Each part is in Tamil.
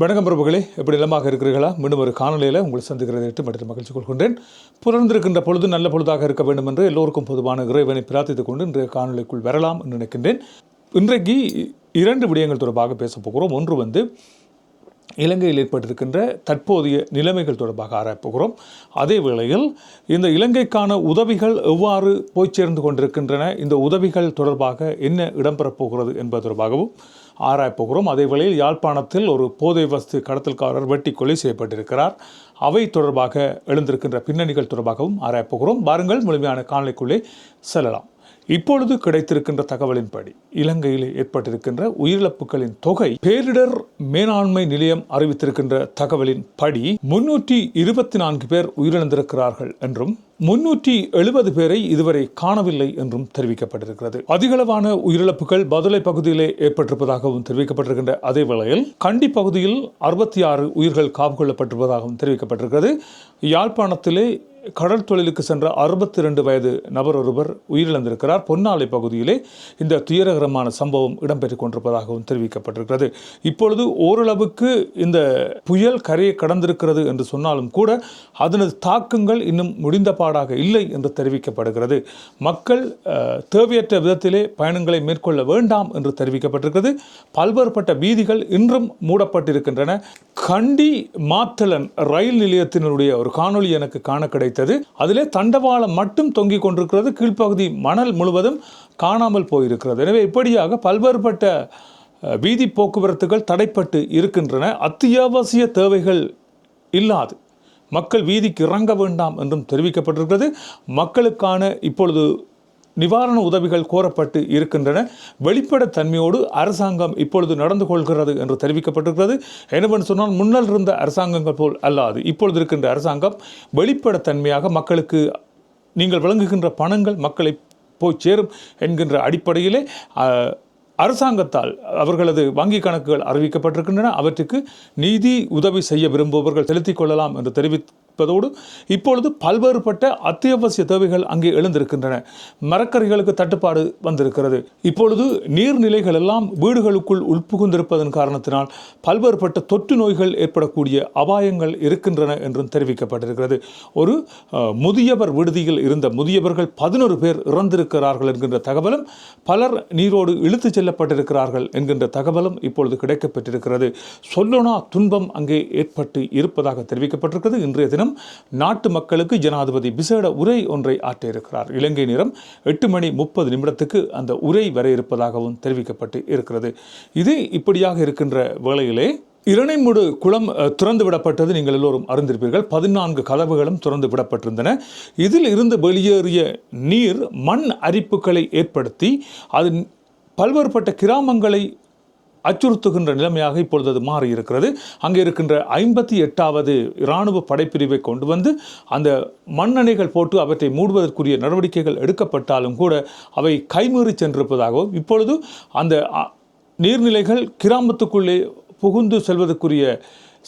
வணக்கம் பிரபுகளே எப்படி நிலமாக இருக்கிறீர்களா? மீண்டும் ஒரு காணொலியில் உங்களை சந்திக்கிறதை விட்டு மற்றும் மகிழ்ச்சி கொள்கின்றேன். புலர்ந்திருக்கின்ற பொழுது நல்ல பொழுதாக இருக்க வேண்டும் என்று எல்லோருக்கும் பொதுவான இறைவனை பிரார்த்தித்துக் கொண்டு இன்றைய காணொலிக்குள் வரலாம் என்று நினைக்கின்றேன். இன்றைக்கு இரண்டு விடயங்கள் தொடர்பாக பேசப் போகிறோம். ஒன்று வந்து இலங்கையில் ஏற்பட்டிருக்கின்ற தற்போதைய நிலைமைகள் தொடர்பாக ஆராயப்போகிறோம் அதே வேளையில் இந்த இலங்கைக்கான உதவிகள் எவ்வாறு போய் சேர்ந்து கொண்டிருக்கின்றன? இந்த உதவிகள் தொடர்பாக என்ன இடம்பெறப் போகிறது என்பது தொடர்பாகவும் ஆராயப்போகிறோம் அதே வேளையில் யாழ்ப்பாணத்தில் ஒரு போதை வஸ்து கடத்தல்காரர் வெட்டி கொலை செய்யப்பட்டிருக்கிறார். அவை தொடர்பாக எழுந்திருக்கின்ற பின்னணிகள் தொடர்பாகவும் ஆராயப்போகிறோம் வாருங்கள் முழுமையான காணொலிக்குள்ளே செல்லலாம். இப்பொழுது கிடைத்திருக்கின்ற தகவலின்படி இலங்கையில் ஏற்பட்டிருக்கின்ற உயிரிழப்புகளின் தொகை பேரிடர் மேலாண்மை நிலையம் அறிவித்திருக்கின்ற தகவலின் படி முன்னூற்றி இருபத்தி நான்கு பேர் உயிரிழந்திருக்கிறார்கள் என்றும் முன்னூற்றி எழுபது பேரை இதுவரை காணவில்லை என்றும் தெரிவிக்கப்பட்டிருக்கிறது. அதிகளவான உயிரிழப்புகள் பதுளை பகுதியிலே ஏற்பட்டிருப்பதாகவும் தெரிவிக்கப்பட்டிருக்கின்ற அதே வேளையில் கண்டி பகுதியில் அறுபத்தி ஆறு உயிர்கள் காவு கொள்ளப்பட்டிருப்பதாகவும் தெரிவிக்கப்பட்டிருக்கிறது. யாழ்ப்பாணத்திலே கடல் தொழிலுக்கு சென்ற அறுபத்தி ரெண்டு வயது நபர் ஒருவர் உயிரிழந்திருக்கிறார். பொன்னாலை பகுதியிலே இந்த துயரகரமான சம்பவம் இடம்பெற்றுக் கொண்டிருப்பதாகவும் தெரிவிக்கப்பட்டிருக்கிறது. இப்பொழுது ஓரளவுக்கு இந்த புயல் கரையை கடந்திருக்கிறது என்று சொன்னாலும் கூட அதனது தாக்கங்கள் இன்னும் முடிந்த பாடாக இல்லை என்று தெரிவிக்கப்படுகிறது. மக்கள் தேவையற்ற விதத்திலே பயணங்களை மேற்கொள்ள வேண்டாம் என்று தெரிவிக்கப்பட்டிருக்கிறது. பல்வேறுபட்ட வீதிகள் இன்றும் மூடப்பட்டிருக்கின்றன. கண்டி மாத்தலன் ரயில் நிலையத்தினுடைய ஒரு காணொளி எனக்கு காண கிடைத்தது. அதிலே தண்டவாளம் மட்டும் தொங்கிக் கொண்டிருக்கிறது. கீழ்ப்பகுதி மணல் முழுவதும் காணாமல் போயிருக்கிறது. எனவே இப்படியாக பல்வேறுபட்ட வீதி போக்குவரத்துகள் தடைப்பட்டு இருக்கின்றன. அத்தியாவசிய தேவைகள் இல்லாது மக்கள் வீதிக்கு இறங்க வேண்டாம் என்றும் தெரிவிக்கப்பட்டிருக்கிறது. மக்களுக்கான இப்பொழுது நிவாரண உதவிகள் கோரப்பட்டு இருக்கின்றன. வெளிப்படைத்தன்மையோடு அரசாங்கம் இப்பொழுது நடந்து கொள்கிறது என்று தெரிவிக்கப்பட்டிருக்கிறது. என்னவென்று சொன்னால் முன்னால் இருந்த அரசாங்கங்கள் போல் அல்லாது. இப்பொழுது இருக்கின்ற அரசாங்கம் வெளிப்படைத்தன்மையாக மக்களுக்கு நீங்கள் வழங்குகின்ற பணங்கள் மக்களை போய் சேரும் என்கின்ற அடிப்படையிலே அரசாங்கத்தால் அவர்களது வங்கி கணக்குகள் அறிவிக்கப்பட்டிருக்கின்றன. அவற்றுக்கு நிதி உதவி செய்ய விரும்புபவர்கள் செலுத்திக் கொள்ளலாம் என்று இருப்பதோடு இப்பொழுது பல்வேறுபட்ட அத்தியாவசிய தேவைகள் அங்கே எழுந்திருக்கின்றன. மரக்கறிகளுக்கு தட்டுப்பாடு வந்திருக்கிறது. இப்பொழுது நீர்நிலைகள் எல்லாம் வீடுகளுக்குள் உட்புகுந்திருப்பதன் காரணத்தினால் பல்வேறுபட்ட தொற்று நோய்கள் ஏற்படக்கூடிய அபாயங்கள் இருக்கின்றன என்றும் தெரிவிக்கப்பட்டிருக்கிறது. ஒரு முதியவர் விடுதியில் இருந்த முதியவர்கள் பதினொரு பேர் இறந்திருக்கிறார்கள் என்கின்ற தகவலும் பலர் நீரோடு இழுத்துச் செல்லப்பட்டிருக்கிறார்கள் என்கின்ற தகவலும் இப்பொழுது கிடைக்கப்பட்டிருக்கிறது சொல்லோனா துன்பம் அங்கே ஏற்பட்டு இருப்பதாக தெரிவிக்கப்பட்டிருக்கிறது. இன்றைய தினம் நாட்டு மக்களுக்கு ஜனாதிபதி விசேட உரை ஒன்றை ஆற்றியிருக்கிறார். இலங்கை நேரம் எட்டு மணி முப்பது நிமிடத்துக்கு அந்த உரை வர இருப்பதாகவும் தெரிவிக்கப்பட்டு இருக்கிறது. இது இப்படியாக இருக்கின்ற வேளையிலே இரணைமுடு குளம் திறந்து விடப்பட்டது நீங்கள் எல்லோரும் அறிந்திருப்பீர்கள். பதினான்கு கதவுகளும் திறந்து விடப்பட்டிருந்தன. இதில் இருந்து வெளியேறிய நீர் மண் அரிப்புகளை ஏற்படுத்தி அது பல்வேறுபட்ட கிராமங்களை அச்சுறுத்துகின்ற நிலைமையாக இப்பொழுது அது மாறி இருக்கிறது. அங்கே இருக்கின்ற ஐம்பத்தி எட்டாவது இராணுவ படைப்பிரிவை கொண்டு வந்து அந்த மண்ணணைகள் போட்டு அவற்றை மூடுவதற்குரிய நடவடிக்கைகள் எடுக்கப்பட்டாலும் கூட அவை கைமீறி சென்றிருப்பதாகவும் இப்பொழுது அந்த நீர்நிலைகள் கிராமத்துக்குள்ளே புகுந்து செல்வதற்குரிய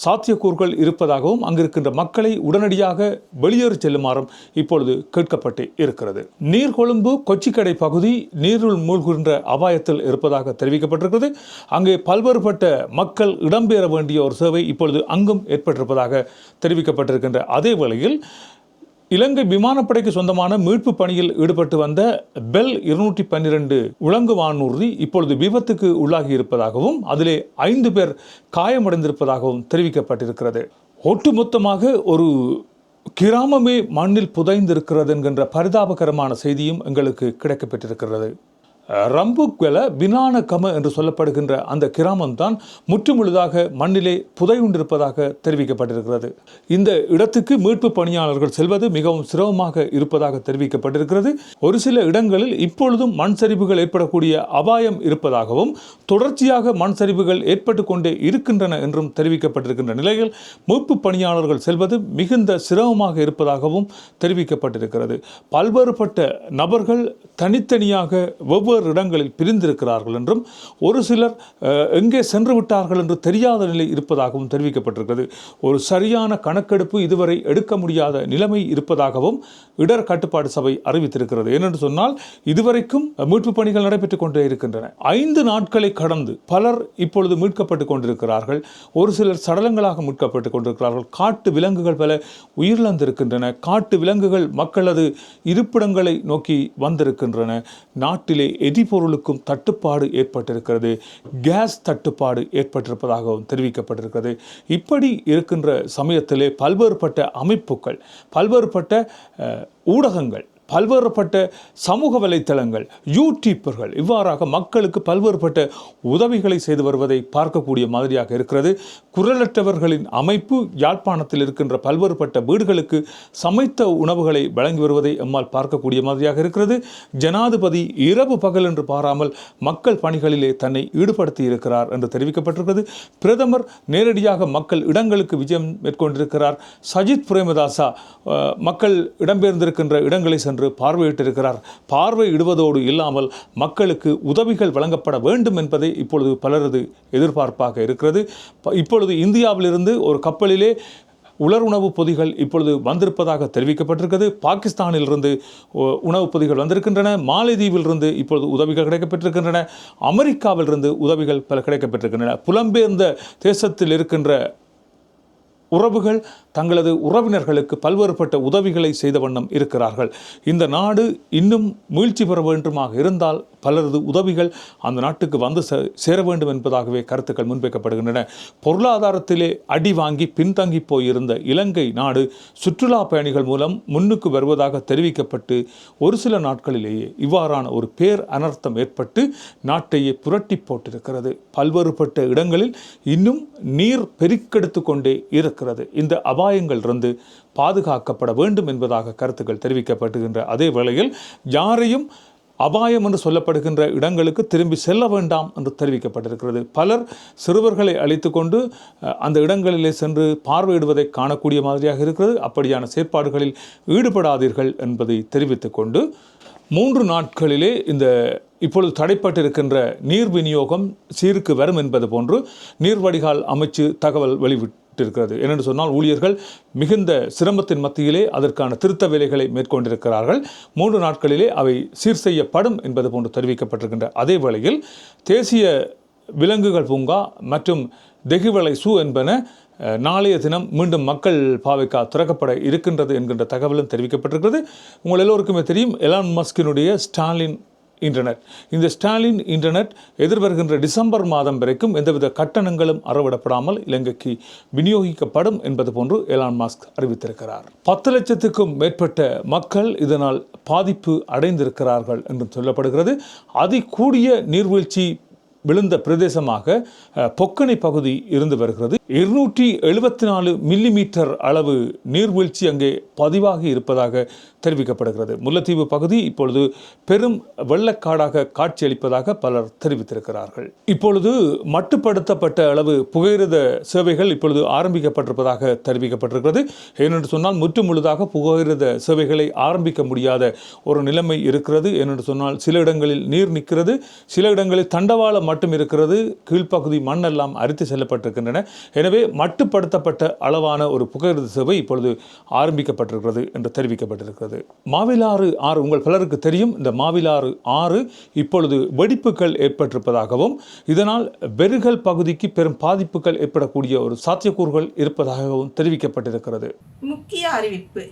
சாத்தியக்கூறுகள் இருப்பதாகவும் அங்கிருக்கின்ற மக்களை உடனடியாக வெளியேறி செல்லுமாறும் இப்பொழுது கேட்கப்பட்டு இருக்கிறது. நீர்கொழும்பு கொச்சிக்கடை பகுதி நீருள் மூழ்கின்ற அபாயத்தில் இருப்பதாக தெரிவிக்கப்பட்டிருக்கிறது. அங்கே பல்வேறுபட்ட மக்கள் இடம்பெற வேண்டிய ஒரு சேவை இப்பொழுது அங்கும் ஏற்பட்டிருப்பதாக தெரிவிக்கப்பட்டிருக்கின்ற அதே வேளையில் இலங்கை விமானப்படைக்கு சொந்தமான மீட்பு பணியில் ஈடுபட்டு வந்த பெல் இருநூற்றி பன்னிரண்டு உலங்கு வானூர்தி இப்பொழுது விபத்துக்கு உள்ளாகி இருப்பதாகவும் அதிலே ஐந்து பேர் காயமடைந்திருப்பதாகவும் தெரிவிக்கப்பட்டிருக்கிறது. ஒட்டுமொத்தமாக ஒரு கிராமமே மண்ணில் புதைந்திருக்கிறது என்கின்ற பரிதாபகரமான செய்தியும் எங்களுக்கு கிடைக்கப்பட்டிருக்கிறது ரம்புக்வெல பினானகம என்று சொல்லப்படுகின்ற அந்த கிராமம்தான் முற்றுமுழுதாக மண்ணிலே புதையுண்டிருப்பதாக தெரிவிக்கப்பட்டிருக்கிறது. இந்த இடத்துக்கு மீட்பு பணியாளர்கள் செல்வது மிகவும் சிரமமாக இருப்பதாக தெரிவிக்கப்பட்டிருக்கிறது. ஒரு சில இடங்களில் இப்பொழுதும் மண் சரிவுகள் ஏற்படக்கூடிய அபாயம் இருப்பதாகவும் தொடர்ச்சியாக மண் சரிவுகள் ஏற்பட்டு கொண்டே இருக்கின்றன என்றும் தெரிவிக்கப்பட்டிருக்கின்ற நிலையில் மீட்பு பணியாளர்கள் செல்வது மிகுந்த சிரமமாக இருப்பதாகவும் தெரிவிக்கப்பட்டிருக்கிறது. பல்வேறுபட்ட நபர்கள் தனித்தனியாக வெவ்வேறு வெவ்வேறு இடங்களில் பிரிந்திருக்கிறார்கள் என்றும் ஒரு சிலர் எங்கே சென்று விட்டார்கள் என்று தெரியாத நிலை இருப்பதாகவும் தெரிவிக்கப்பட்டிருக்கிறது. ஒரு சரியான கணக்கெடுப்பு இதுவரை எடுக்க முடியாத நிலைமை இருப்பதாகவும் இடர் கட்டுப்பாடு சபை அறிவித்திருக்கிறது. ஏனென்று சொன்னால் இதுவரைக்கும் மீட்பு பணிகள் நடைபெற்றுக் கொண்டே இருக்கின்றன. ஐந்து நாட்களை கடந்து பலர் இப்பொழுது மீட்கப்பட்டுக் கொண்டிருக்கிறார்கள். ஒரு சிலர் சடலங்களாக மீட்கப்பட்டுக் கொண்டிருக்கிறார்கள். காட்டு விலங்குகள் பல உயிரிழந்திருக்கின்றன. காட்டு விலங்குகள் மக்களது இருப்பிடங்களை நோக்கி வந்திருக்கின்றன. நாட்டிலே எரிபொருளுக்கும் தட்டுப்பாடு ஏற்பட்டிருக்கிறது. கேஸ் தட்டுப்பாடு ஏற்பட்டிருப்பதாகவும் தெரிவிக்கப்பட்டிருக்கிறது. இப்படி இருக்கின்ற சமயத்திலே பல்வேறுபட்ட அமைப்புகள் பல்வேறுபட்ட ஊடகங்கள் பல்வேறுபட்ட சமூக வலைத்தளங்கள் யூடியூப்பர்கள் இவ்வாறாக மக்களுக்கு பல்வேறுபட்ட உதவிகளை செய்து வருவதை பார்க்கக்கூடிய மாதிரியாக இருக்கிறது. குரலற்றவர்களின் அமைப்பு யாழ்ப்பாணத்தில் இருக்கின்ற பல்வேறுபட்ட வீடுகளுக்கு சமைத்த உணவுகளை வழங்கி வருவதை எம்மால் பார்க்கக்கூடிய மாதிரியாக இருக்கிறது. ஜனாதிபதி இரவு பகல் என்று பாராமல் மக்கள் பணிகளிலே தன்னை ஈடுபடுத்தி இருக்கிறார் என்று தெரிவிக்கப்பட்டிருக்கிறது. பிரதமர் நேரடியாக மக்கள் இடங்களுக்கு விஜயம் மேற்கொண்டிருக்கிறார். சஜித் பிரேமதாசா மக்கள் இடம்பெயர்ந்திருக்கின்ற இடங்களை சென்று பார்வையிட்டிருக்கிறார். பார்வையிடுவதோடு இல்லாமல் மக்களுக்கு உதவிகள் வழங்கப்பட வேண்டும் என்பதே இப்பொழுது பலரது எதிர்பார்ப்பாக இருக்கிறது. இப்பொழுது இந்தியாவிலிருந்து ஒரு கப்பலிலே உலர் பொதிகள் இப்பொழுது வந்திருப்பதாக தெரிவிக்கப்பட்டிருக்கிறது. பாகிஸ்தானிலிருந்து உ- உணவுப் பொதிகள் வந்திருக்கின்றன. மாலைதீவிலிருந்து இப்பொழுது உதவிகள் கிடைக்கப்பட்டிருக்கின்றன அமெரிக்காவிலிருந்து உதவிகள் பல கிடைக்கப்பட்டிருக்கின்றன புலம்பெயர்ந்த தேசத்தில் இருக்கின்ற உறவுகள் தங்களது உறவினர்களுக்கு பல்வேறுபட்ட உதவிகளை செய்த வண்ணம் இருக்கிறார்கள். இந்த நாடு இன்னும் மீழ்ச்சி பெற வேண்டுமாக இருந்தால் பலரது உதவிகள் அந்த நாட்டுக்கு வந்து சே- சேர வேண்டும் என்பதாகவே கருத்துக்கள் முன்வைக்கப்படுகின்றன. பொருளாதாரத்திலே அடி வாங்கி பின்தங்கி போயிருந்த இலங்கை நாடு சுற்றுலா பயணிகள் மூலம் முன்னுக்கு வருவதாக தெரிவிக்கப்பட்டு ஒரு சில நாட்களிலேயே இவ்வாறான ஒரு பேர் அனர்த்தம் ஏற்பட்டு நாட்டையே புரட்டி போட்டிருக்கிறது. பல்வேறுபட்ட இடங்களில் இன்னும் நீர் பெருக்கெடுத்து கொண்டே இருக்கிறது இந்த அபாயங்கள் இருந்து பாதுகாக்கப்பட வேண்டும் என்பதாக கருத்துக்கள் தெரிவிக்கப்படுகின்ற அதே வேளையில் யாரையும் அபாயம் என்று சொல்லப்படுகின்ற இடங்களுக்கு திரும்பி செல்ல வேண்டாம் என்று தெரிவிக்கப்பட்டிருக்கிறது. பலர் சிறுவர்களை அழைத்து கொண்டு அந்த இடங்களிலே சென்று பார்வையிடுவதை காணக்கூடிய மாதிரியாக இருக்கிறது. அப்படியான செயற்பாடுகளில் ஈடுபடாதீர்கள் என்பதை தெரிவித்துக்கொண்டு மூன்று நாட்களிலே இந்த இப்பொழுது தடைப்பட்டிருக்கின்ற நீர் விநியோகம் சீருக்கு வரும் என்பது போன்று நீர் வடிகால் அமைச்சு தகவல் வெளிவிட்டு வெளிவிட்டிருக்கிறது ஏனென்று சொன்னால் ஊழியர்கள் மிகுந்த சிரமத்தின் மத்தியிலே அதற்கான திருத்த வேலைகளை மேற்கொண்டிருக்கிறார்கள். மூன்று நாட்களிலே அவை சீர் செய்யப்படும் என்பது போன்று தெரிவிக்கப்பட்டிருக்கின்ற அதே வேளையில் தேசிய விலங்குகள் பூங்கா மற்றும் தெகுவலை சூ என்பன நாளைய தினம் மீண்டும் மக்கள் பாவைக்கா திறக்கப்பட இருக்கின்றது என்கின்ற தகவலும் தெரிவிக்கப்பட்டிருக்கிறது. உங்கள் எல்லோருக்குமே தெரியும் எலான் மஸ்கினுடைய ஸ்டாலின் இன்டர்நெட் இந்த ஸ்டாலின் இன்டர்நெட் எதிர்வருகின்ற டிசம்பர் மாதம் வரைக்கும் எந்தவித கட்டணங்களும் அறவிடப்படாமல் இலங்கைக்கு விநியோகிக்கப்படும் என்பது போன்று எலான் மாஸ்க் அறிவித்திருக்கிறார். பத்து லட்சத்துக்கும் மேற்பட்ட மக்கள் இதனால் பாதிப்பு அடைந்திருக்கிறார்கள் என்றும் சொல்லப்படுகிறது. அதிகூடிய நீர்வீழ்ச்சி விழுந்த பிரதேசமாக பொக்கனை பகுதி இருந்து வருகிறது. இருநூற்றி எழுபத்தி நாலு மில்லிமீட்டர் அளவு நீர்வீழ்ச்சி அங்கே பதிவாகி இருப்பதாக தெரிவிக்கப்படுகிறது. முல்லைத்தீவு பகுதி இப்பொழுது பெரும் வெள்ளக்காடாக காட்சியளிப்பதாக பலர் தெரிவித்திருக்கிறார்கள். இப்பொழுது மட்டுப்படுத்தப்பட்ட அளவு புகையிரத சேவைகள் இப்பொழுது ஆரம்பிக்கப்பட்டிருப்பதாக தெரிவிக்கப்பட்டிருக்கிறது. ஏனென்று சொன்னால் முற்று முழுதாக புகையிரத சேவைகளை ஆரம்பிக்க முடியாத ஒரு நிலைமை இருக்கிறது. ஏனென்று சொன்னால் சில இடங்களில் நீர் நிற்கிறது. சில இடங்களில் தண்டவாளம் மட்டும் இருக்கிறது கீழ்ப்பகுதி மண்ணெல்லாம் அரித்து செல்லப்பட்டிருக்கின்றன. எனவே மட்டுப்படுத்தப்பட்ட அளவான ஒரு புகையிரத சேவை இப்பொழுது ஆரம்பிக்கப்பட்டிருக்கிறது என்று தெரிவிக்கப்பட்டிருக்கிறது. மாவிலாறு ஆறு உங்கள் பலருக்கு தெரியும். இந்த மாவிலாறு ஆறு இப்பொழுது வெடிப்புகள் ஏற்பட்டிருப்பதாகவும் இதனால் பெருகல் பகுதிக்கு பெரும் பாதிப்புகள் ஏற்படக்கூடிய ஒரு சாத்தியக்கூறுகள் இருப்பதாகவும் தெரிவிக்கப்பட்டிருக்கிறது. முக்கிய அறிவிப்பு.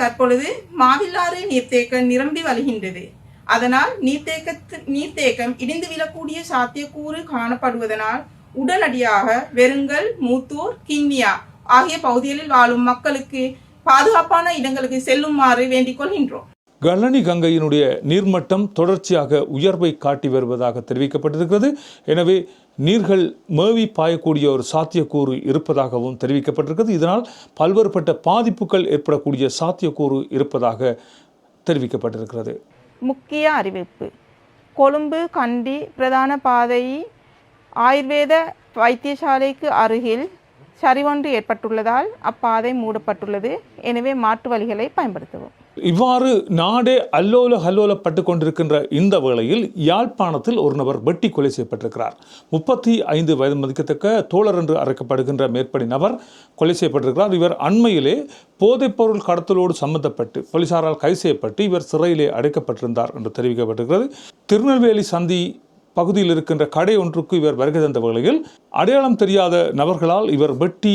தற்பொழுது மாவிலாறு நீர்த்தேக்கம் நிரம்பி வருகின்றது. அதனால் நீர்த்தேக்கத்து நீர்த்தேக்கம் இடிந்து விழக்கூடிய சாத்தியக்கூறு காணப்படுவதனால் உடனடியாக வெறுங்கல் மூத்தூர் கிண்ணியா ஆகிய பகுதிகளில் வாழும் மக்களுக்கு பாதுகாப்பான இடங்களுக்கு செல்லுமாறு வேண்டிக் கொள்கின்றோம். கல்லணி கங்கையினுடைய நீர்மட்டம் தொடர்ச்சியாக உயர்வை காட்டி வருவதாக தெரிவிக்கப்பட்டிருக்கிறது. எனவே நீர்கள் மேவி பாயக்கூடிய ஒரு சாத்தியக்கூறு இருப்பதாகவும் தெரிவிக்கப்பட்டிருக்கிறது. இதனால் பல்வேறுபட்ட பாதிப்புகள் ஏற்படக்கூடிய சாத்தியக்கூறு இருப்பதாக தெரிவிக்கப்பட்டிருக்கிறது. முக்கிய அறிவிப்பு. கொழும்பு கண்டி பிரதான பாதை ஆயுர்வேத வைத்தியசாலைக்கு அருகில் சரிவொன்று ஏற்பட்டுள்ளதால் அப்பாதை மூடப்பட்டுள்ளது. எனவே மாற்று வழிகளை பயன்படுத்தவும். இவ்வாறு நாடே அல்லோல ஹல்லோலப்பட்டு கொண்டிருக்கின்ற இந்த வேளையில் யாழ்ப்பாணத்தில் ஒரு நபர் வெட்டி கொலை செய்யப்பட்டிருக்கிறார். முப்பத்தி ஐந்து வயது மதிக்கத்தக்க தோழர் என்று அழைக்கப்படுகின்ற மேற்படி நபர் கொலை செய்யப்பட்டிருக்கிறார். இவர் அண்மையிலே போதைப்பொருள் கடத்தலோடு சம்பந்தப்பட்டு போலீசாரால் கைது செய்யப்பட்டு இவர் சிறையிலே அடைக்கப்பட்டிருந்தார் என்று தெரிவிக்கப்பட்டிருக்கிறது. திருநெல்வேலி சந்தி பகுதியில் இருக்கின்ற கடை ஒன்றுக்கு இவர் வருகை தந்த வேளையில் அடையாளம் தெரியாத நபர்களால் இவர் வெட்டி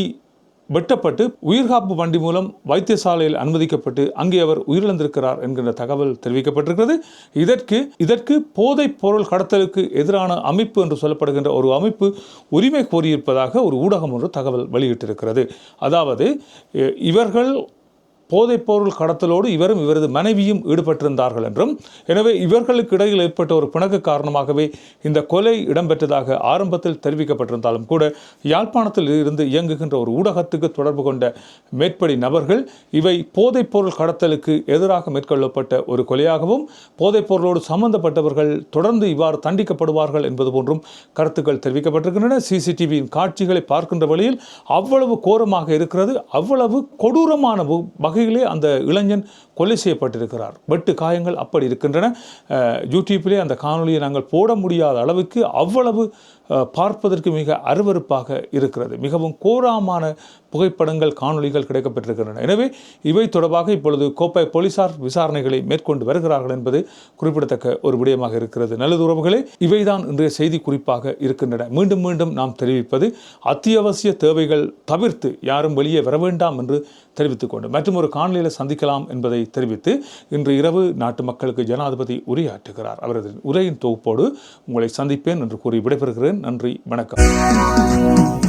வெட்டப்பட்டு உயிர்காப்பு வண்டி மூலம் வைத்தியசாலையில் அனுமதிக்கப்பட்டு அங்கே அவர் உயிரிழந்திருக்கிறார் என்கின்ற தகவல் தெரிவிக்கப்பட்டிருக்கிறது. இதற்கு இதற்கு போதைப் பொருள் கடத்தலுக்கு எதிரான அமைப்பு என்று சொல்லப்படுகின்ற ஒரு அமைப்பு உரிமை கோரியிருப்பதாக ஒரு ஊடகம் ஒன்று தகவல் வெளியிட்டிருக்கிறது. அதாவது இவர்கள் போதைப்பொருள் கடத்தலோடு இவரும் இவரது மனைவியும் ஈடுபட்டிருந்தார்கள் என்றும் எனவே இவர்களுக்கு இடையில் ஏற்பட்ட ஒரு பிணக்கு காரணமாகவே இந்த கொலை இடம்பெற்றதாக ஆரம்பத்தில் தெரிவிக்கப்பட்டிருந்தாலும் கூட யாழ்ப்பாணத்தில் இருந்து இயங்குகின்ற ஒரு ஊடகத்துக்கு தொடர்பு கொண்ட மேற்படி நபர்கள் இவை போதைப்பொருள் கடத்தலுக்கு எதிராக மேற்கொள்ளப்பட்ட ஒரு கொலையாகவும் போதைப்பொருளோடு சம்பந்தப்பட்டவர்கள் தொடர்ந்து இவ்வாறு தண்டிக்கப்படுவார்கள் என்பது போன்றும் கருத்துக்கள் தெரிவிக்கப்பட்டிருக்கின்றன. சிசிடிவியின் காட்சிகளை பார்க்கின்ற வழியில் அவ்வளவு கோரமாக இருக்கிறது அவ்வளவு கொடூரமான வகையிலே அந்த இளைஞன் கொலை செய்யப்பட்டிருக்கிறார். வெட்டு காயங்கள் அப்படி இருக்கின்றன. யூடியூப்பிலே அந்த காணொளியை நாங்கள் போட முடியாத அளவுக்கு அவ்வளவு பார்ப்பதற்கு மிக அருவருப்பாக இருக்கிறது. மிகவும் கோராமான புகைப்படங்கள் காணொளிகள் கிடைக்கப்பட்டிருக்கின்றன எனவே இவை தொடர்பாக இப்பொழுது கோப்பை போலீசார் விசாரணைகளை மேற்கொண்டு வருகிறார்கள் என்பது குறிப்பிடத்தக்க ஒரு விடயமாக இருக்கிறது. நல்லது உறவுகளே இவைதான் இன்றைய செய்தி குறிப்பாக இருக்கின்றன. மீண்டும் மீண்டும் நாம் தெரிவிப்பது அத்தியாவசிய தேவைகள் தவிர்த்து யாரும் வெளியே வர வேண்டாம் என்று தெரிவித்துக் கொண்டு மற்றும் ஒரு காணொலியில் சந்திக்கலாம் என்பதை தெரிவித்து இன்று இரவு நாட்டு மக்களுக்கு ஜனாதிபதி உரையாற்றுகிறார். அவரது உரையின் தொகுப்போடு உங்களை சந்திப்பேன் என்று கூறி விடைபெறுகிறேன். நன்றி வணக்கம்.